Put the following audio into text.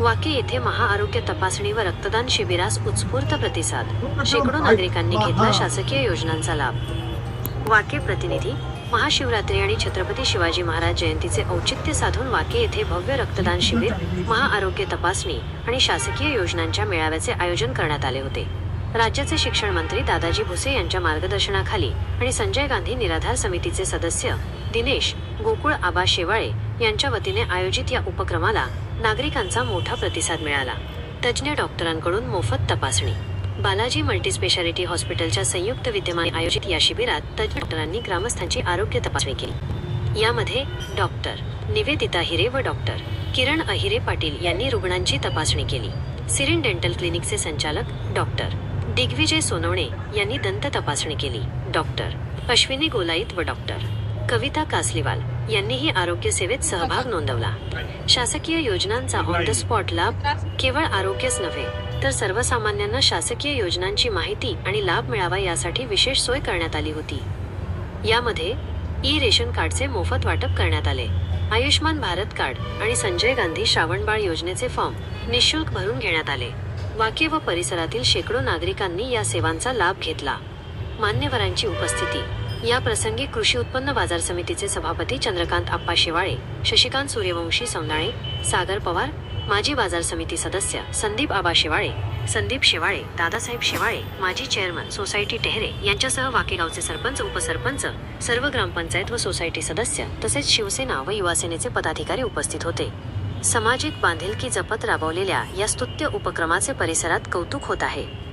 वाके येथे महाआरोग्य तपासणी व रक्तदान शिबिरास उत्स्फूर्त प्रतिसाद. शेकडो नागरिकांनी घेतला शासकीय योजनांचा लाभ. वाके प्रतिनिधी महाशिवरात्री आणि छत्रपती शिवाजी महाराज जयंतीचे औचित्य साधून वाके येथे भव्य रक्तदान शिबिर महाआरोग्य तपासणी आणि शासकीय योजनांच्या मेळाव्याचे आयोजन करण्यात आले होते. राज्याचे शिक्षण मंत्री दादाजी भुसे यांच्या मार्गदर्शनाखाली आणि संजय गांधी निराधार समितीचे सदस्य दिनेश गोकुळ आबा शेवाळे यांच्या वतीने आयोजित या उपक्रमाला नागरिकांचा मोठा प्रतिसाद मिळाला. तज्ज्ञ डॉक्टरांकडून मोफत तपासणी. बालाजी मल्टीस्पेशालिटी हॉस्पिटलच्या संयुक्त विद्यमाने आयोजित या शिबिरात तज्ज्ञ डॉक्टरांनी ग्रामस्थांची आरोग्य तपासणी केली. यामध्ये डॉक्टर निवेदिता हिरे व डॉक्टर किरण अहिरे पाटील यांनी रुग्णांची तपासणी केली. सिरिन डेंटल क्लिनिकचे संचालक डॉक्टर दिग्विजय सोनवणे यांनी दंत तपासणी केली. डॉक्टर अश्विनी गोलाईत व डॉक्टर कविता कासलीवाल यांनीही आरोग्य सेवेत सहभाग नोंदवला. शासकीय योजनांचा ऑन द स्पॉट लाभ केवळ आरोग्यच नव्हे तर सर्वसामान्यांना शासकीय योजनांची माहिती आणि लाभ मिळावा यासाठी विशेष सोय करण्यात आली होती. यामध्ये ई रेशन कार्डचे मोफत वाटप करण्यात आले. आयुष्मान भारत कार्ड आणि संजय गांधी श्रावणबाळ योजनेचे फॉर्म निशुल्क भरून घेण्यात आले. वाके व परिसरातील शेकडो नागरिकांनी या सेवांचा लाभ घेतला. मान्यवरांची उपस्थिती या प्रसंगी कृषी उत्पन्न बाजार समितीचे सभापती चंद्रकांत आप्पा शेवाळे शशिकांत सूर्यवंशी सौनाळे सागर पवार माजी बाजार समिती सदस्य संदीप आबा शेवाळे संदीप शेवाळे दादासाहेब शेवाळे माजी चेअरमन सोसायटी टेहरे यांच्यासह वाकेगावचे सरपंच उपसरपंच सर्व ग्रामपंचायत व सोसायटी सदस्य तसेच शिवसेना व युवासेनेचे पदाधिकारी उपस्थित होते. सामाजिक बांधिलकी जपत राबवलेल्या या स्तुत्य उपक्रमाचे परिसरात कौतुक होत आहे.